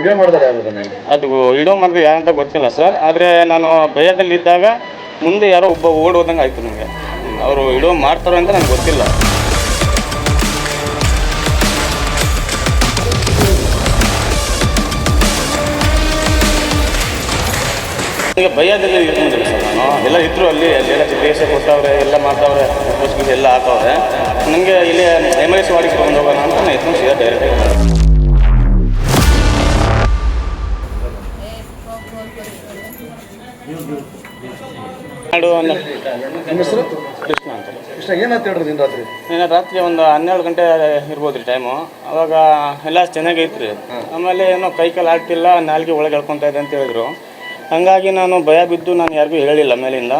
Video ಅದು ಇಡೋ ಮಾಡಿದ್ರೆ ಯಾರಂತ ಗೊತ್ತಿಲ್ಲ ಸರ್ ಆದರೆ ನಾನು ಭಯದಲ್ಲಿ ಇದ್ದಾಗ ಮುಂದೆ ಯಾರೋ ಒಬ್ಬ ಓಡೋದಂಗೆ ಆಯಿತು ನನಗೆ ಅವರು ಇಡೋ ಮಾಡ್ತಾರೆ ಅಂತ ನನಗೆ ಗೊತ್ತಿಲ್ಲ. ಈಗ ಭಯದಲ್ಲಿ ಇರ್ಕೊಂಡಿಲ್ಲ ಸರ್ ನಾನು. ಎಲ್ಲ ಇದ್ರು ಅಲ್ಲಿ ಎಲ್ಲ ದೇಶ ಕೊಟ್ಟವ್ರೆ, ಎಲ್ಲ ಮಾಡ್ತಾವ್ರೆ, ಎಲ್ಲ ಹಾಕವ್ರೆ. ನನಗೆ ಇಲ್ಲಿ ಎಮರ್ಜೆನ್ಸಿ ವಾರ್ಡಿಗೆ ತೊಗೊಂಡು ಹೋಗೋಣ ಅಂತ ನಾನು ಇತ್ತು ಸೀದಾ ಡೈರೆಕ್ಟಾಗಿ ಹೆಸರು? ಕೃಷ್ಣ ಅಂತ. ಕೃಷ್ಣ ಏನಂತ ಹೇಳಿದ್ರು ನಿನ್ನ ರಾತ್ರಿ ಒಂದು ಹನ್ನೆರಡು ಗಂಟೆ ಇರ್ಬೋದು ರೀ ಟೈಮು ಅವಾಗ ಎಲ್ಲ ಚೆನ್ನಾಗಿ ರೀ. ಆಮೇಲೆ ಏನೋ ಕೈ ಕಾಲು ಆಗ್ತಿಲ್ಲ ನಾಲ್ಗೆ ಒಳಗೆ ಎಳ್ಕೊತಾ ಇದೆ ಅಂತ ಹೇಳಿದ್ರು. ಹಾಗಾಗಿ ನಾನು ಭಯ ಬಿದ್ದು ನಾನು ಯಾರಿಗೂ ಹೇಳಿಲ್ಲ ಮೇಲಿಂದ.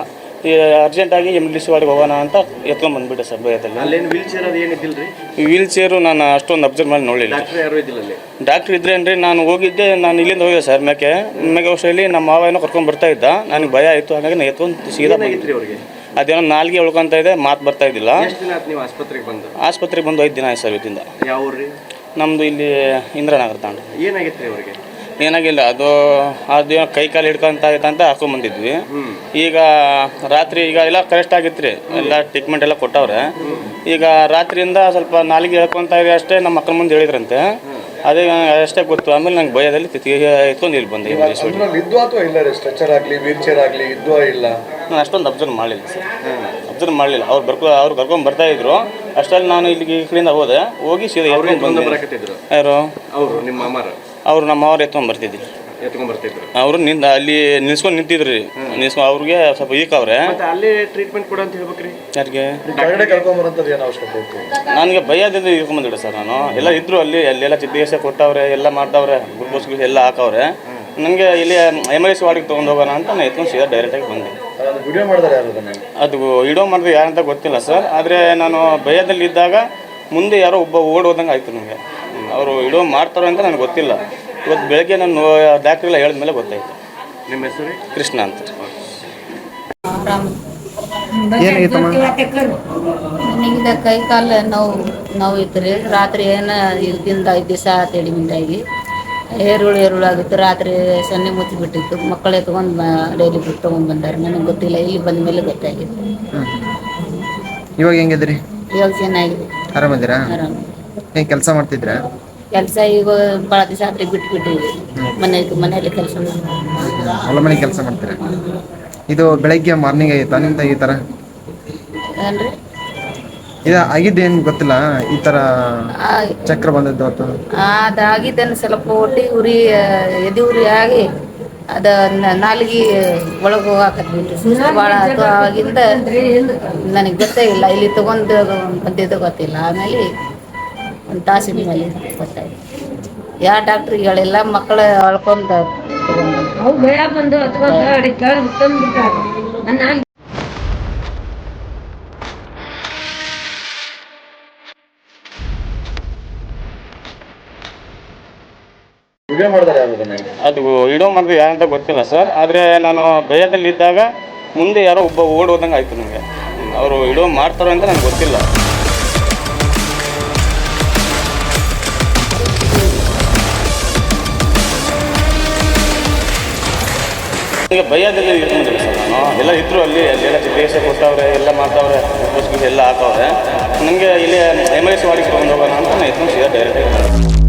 ಅರ್ಜೆಂಟಾಗಿ ಎಂ ಡಿ ಸಿ ವಾರ್ಡಿಗೆ ಹೋಗೋಣ ಅಂತ ಎತ್ಕೊಂಡ್ ಬಂದ್ಬಿಟ್ಟೆ ಸರ್ ಭಯದಲ್ಲಿ. ಅಲ್ಲೇನು ವೀಲ್ ಚೇರ್ ಅದು ಏನಿದ್ದಿಲ್ರಿ ಈ ವೀಲ್ ಚೇರು ನಾನು ಅಷ್ಟೊಂದು ಅಬ್ಸರ್ವ್ ಮಾಡಿ ನೋಡಿಲ್ಲ ಡಾಕ್ಟರ್ ಯಾರು ಇದ್ದಿಲ್ಲ ಅಲ್ಲಿ? ಡಾಕ್ಟ್ರ್ ಇದ್ರೇನ್ರಿ ನಾನು ಹೋಗಿದ್ದೆ ನಾನು ಇಲ್ಲಿಂದ ಹೋಗಿದೆ ಸರ್ ಮೇಕೆ. ಮೇಕೆ ಔಷಧಿಯಲ್ಲಿ ನಮ್ಮ ಮಾವ ಏನೋ ಕರ್ಕೊಂಡು ಬರ್ತಾ ಇದ್ದ. ನನಗೆ ಭಯ ಆಯಿತು ಹಾಗಾಗಿ ನಾನು ಎತ್ಕೊಂಡು ಸೀದಾ ಅವ್ರಿಗೆ? ಅದೇನೋ ನಾಲ್ಗೆ ಉಳ್ಕೊಂತ ಇದೆ ಮಾತು ಬರ್ತಾ ಇದ್ದಿಲ್ಲ. ಎಷ್ಟು ದಿನ ಆಯ್ತು ನೀವು ಆಸ್ಪತ್ರೆಗೆ ಬಂದು? ಆಸ್ಪತ್ರೆಗೆ ಬಂದು ಐದು ದಿನ ಆಯ್ತು ಸರ್ ಇದರಿಂದ ಯಾವ ನಮ್ಮದು ಇಲ್ಲಿ ಇಂದ್ರನಗರ ತಾಂಡ. ಏನಾಗಿತ್ರಿ ಅವ್ರಿಗೆ? ಏನಾಗಿಲ್ಲ ಅದು ಅದು ಏನೋ ಕೈ ಕಾಲು ಹಿಡ್ಕೊಂತ ಆಗಿತ್ತಂತ ಹಾಕೊಂಬಂದಿದ್ವಿ ಈಗ ರಾತ್ರಿ ಈಗ ಎಲ್ಲ ಕರೆಕ್ಟ್ ಆಗಿತ್ತು ರೀ ಎಲ್ಲ ಟ್ರೀಟ್ಮೆಂಟ್ ಎಲ್ಲ ಕೊಟ್ಟವ್ರೆ. ಈಗ ರಾತ್ರಿಯಿಂದ ಸ್ವಲ್ಪ ನಾಲಿಗೆ ಹೇಳ್ಕೊಂತ ಅಷ್ಟೇ ನಮ್ಮ ಮಕ್ಕಳ ಮುಂದೆ ಹೇಳಿದ್ರಂತೆ. ಅದೇ ಅಷ್ಟೇ ಗೊತ್ತು ಆಮೇಲೆ ನಂಗೆ ಭಯದಲ್ಲಿ ಎತ್ಕೊಂಡು ಇಲ್ಲಿ ಬಂದೆ ನಾನು ಅಷ್ಟೊಂದು ಅಬ್ಸರ್ವ್ ಮಾಡಲಿಲ್ಲ ಸರ್. ಅಬ್ಸರ್ವ್ ಮಾಡಲಿಲ್ಲ. ಅವ್ರು ಬರ್ಕೊ ಅವ್ರು ಕರ್ಕೊಂಡು ಬರ್ತಾ ಇದ್ರು. ಅಷ್ಟರಲ್ಲಿ ನಾನು ಇಲ್ಲಿಗೆ ಈ ಕಡೆಯಿಂದ ಹೋದೆ. ಹೋಗಿ ಸೀದಾ ಯಾರು? ನಿಮ್ಮ ಅಮ್ಮ ಯಾರು ಅವರು ನಿಮ್ಮ ಮಾಮಾರ ಅವ್ರು ನಮ್ಮ ಅವ್ರು ಎತ್ಕೊಂಡು ಎತ್ಕೊಂಡ್ ಬರ್ತಿದ್ರು. ಅವರು ನಿಂದ ಅಲ್ಲಿ ನಿಲ್ಸ್ಕೊಂಡು ನಿಂತಿದ್ರಿ. ನಿಲ್ಸ್ಕೊಂಡು ಅವ್ರಿಗೆ ಸ್ವಲ್ಪ ಈಕ್ ಅವ್ರೆ. ಮತ್ತೆ ಅಲ್ಲೇ ಟ್ರೀಟ್ಮೆಂಟ್ ಕೊಡು ಅಂತ ಹೇಳ್ಬೇಕ್ರಿ. ಯಾರಿಗೆ? ಕೆಳಗಡೆ ಕರ್ಕೊಂಬರಂತದ್ದು ಏನು ಅವಶ್ಯಕತೆ ಇತ್ತು? ನನಗೆ ಭಯದಿಂದ ಇಟ್ಕೊಂಡ್ಬಂದಿಡೆ ಸರ್ ನಾನು. ಎಲ್ಲ ಇದ್ರು ಅಲ್ಲಿ ಅಲ್ಲೆಲ್ಲ ಚಿಕಿತ್ಸೆ ಕೊಟ್ಟವ್ರೆ ಎಲ್ಲ ಮಾಡ್ತಾವ್ರೆ ಗುರುಬೋಸ್ ಎಲ್ಲ ಹಾಕವ್ರೆ. ನನಗೆ ಇಲ್ಲಿ ಎಮರ್ಜೆನ್ಸಿ ವಾರ್ಡಿಗೆ ತೊಗೊಂಡು ಹೋಗೋಣ ಅಂತ ನಾನು ಎತ್ಕೊಂಡು ಸೀದಾ ಡೈರೆಕ್ಟಾಗಿ ಬಂದೆ. ಅದು ವಿಡಿಯೋ ಮಾಡಿದಾರೆ ಯಾರು ಅದನ್ನ? ಅದು ಇಡೋ ಮಾಡಿದ್ರೆ ಯಾರಂತ ಗೊತ್ತಿಲ್ಲ ಸರ್. ಆದರೆ ನಾನು ಭಯದಲ್ಲಿ ಇದ್ದಾಗ ಮುಂದೆ ಯಾರೋ ಒಬ್ಬ ಓಡ್ ಹೋದಂಗೆ ಆಯಿತು ನನಗೆ. ಅವರು ಇಡೋ ಮಾಡ್ತಾರೋ ಅಂತ ನನಗೆ ಗೊತ್ತಿಲ್ಲ. ಇವತ್ತು ಬೆಳಗ್ಗೆ ನಾನು ಹೇಳಿದ ಮೇಲೆ ಗೊತ್ತಾಯ್ತು. ನಿಮ್ಮ ಹೆಸರು? ಕೃಷ್ಣ ಅಂತ. ನನಗಿದ ಕೈ ಕಾಲು ನೋವು ನೋವು ಇತ್ತು ರೀ. ರಾತ್ರಿ ಏನು ಇಲ್ದಿಂದ ಐದು ದಿವಸ ಆತೇಳಿ ಮಿಂದಾಗಿ. ಏರುಳು ಏರುಳು ಆಗಿತ್ತು. ರಾತ್ರಿ ಸನ್ನೆ ಮುಚ್ಚಿ ಬಿಟ್ಟಿತ್ತು. ಮಕ್ಕಳು ಎತ್ಕೊಂಡು ಡೈಲಿ ಬಿಟ್ಟು ತೊಗೊಂಡು ಬಂದಾರೆ. ನನಗೆ ಗೊತ್ತಿಲ್ಲ. ಇಲ್ಲಿ ಬಂದ ಮೇಲೆ ಗೊತ್ತಾಗಿದೆ. ಇವಾಗ ಹೆಂಗಿದ್ರಿ ಇವಾಗ ಚೆನ್ನಾಗಿದೆ. ಆರಾಮಿದ್ದೀರಾ? ಆರಾಮ. ಕೆಲಸ ಮಾಡ್ತಿದ್ರೆ? ಕೆಲಸ ಈಗ ಭಾಳ ದಿವಸ ಆದ್ರೆ ಬಿಟ್ಟು ಮನೆ ಮನೆಯಲ್ಲಿ ಕೆಲಸ ಹೊಲ ಮನೆ ಕೆಲಸ ಮಾಡ್ತೀರಾ? ಇದು ಬೆಳಗ್ಗೆ ಮಾರ್ನಿಂಗ್ ಆಯ್ತಾ ನಿಮ್ದು ಈ ತರ? ಏನ್ರಿ? ಇದು ಆಗಿದ್ದೇನು ಗೊತ್ತಿಲ್ಲ? ಈ ತರ ಚಕ್ರ ಬಂದದ್ದು ಅಥವಾ? ಅದಾಗಿದ್ದೇನೆ ಸ್ವಲ್ಪ ಒಟ್ಟಿ ಉರಿ ಎದೆ ಉರಿ ಆಗಿ ಅದ ನಾಲ್ಗಿ ಒಳಗೆ ಹೋಗಾಕತ್ಬಿಟ್ಟು ಸುಸ್ತು ಭಾಳ ಆವಾಗಿಂದ ನನಗೆ ಗೊತ್ತೇ ಇಲ್ಲ. ಇಲ್ಲಿ ತಗೊಂಡು ಬಂದಿದ್ದು ಗೊತ್ತಿಲ್ಲ. ಆಮೇಲೆ ಒಂದು ತಾಸಿನ ಮೇಲೆ ಗೊತ್ತಾಯ್ತು ಯಾವ ಡಾಕ್ಟ್ರಿಗೆ ಹೇಳಿಲ್ಲ ಮಕ್ಕಳು ಅಳ್ಕೊಂತ ಅವು ಬೇಡ ಬಂದು ಅಥವಾ ಅದು ಇಡೋ ಮಾಡಿದ್ರು ಯಾರಂತ ಗೊತ್ತಿಲ್ಲ ಸರ್. ಆದರೆ ನಾನು ಭಯದಲ್ಲಿದ್ದಾಗ ಮುಂದೆ ಯಾರೋ ಒಬ್ಬ ಓಡ್ ಹೋದಂಗೆ ಆಯಿತು ನನಗೆ ಅವರು ಇಡೋ ಮಾಡ್ತಾರೋ ಅಂತ ನನಗೆ ಗೊತ್ತಿಲ್ಲ. ಈಗ ಭಯದಲ್ಲಿ ಇಟ್ಕೊಂಡಿಲ್ಲ ಸರ್ ನಾನು. ಎಲ್ಲ ಇದ್ರು ಅಲ್ಲಿ ಎಲ್ಲ ಚಿಕಿತ್ಸೆ ಕೊಟ್ಟವ್ರೆ, ಎಲ್ಲ ಮಾಡ್ತಾವ್ರೆ ಎಲ್ಲ ಹಾಕವ್ರೆ. ನನಗೆ ಇಲ್ಲಿ ಎಮರ್ಜೆನ್ಸಿ ಎಸ್ ತೊಗೊಂಡು ಹೋಗೋಣ ಅಂತ ನಾನು ಎತ್ಕೊಂಡು ಸೀದಾ ಡೈರೆಕ್ಟಾಗಿ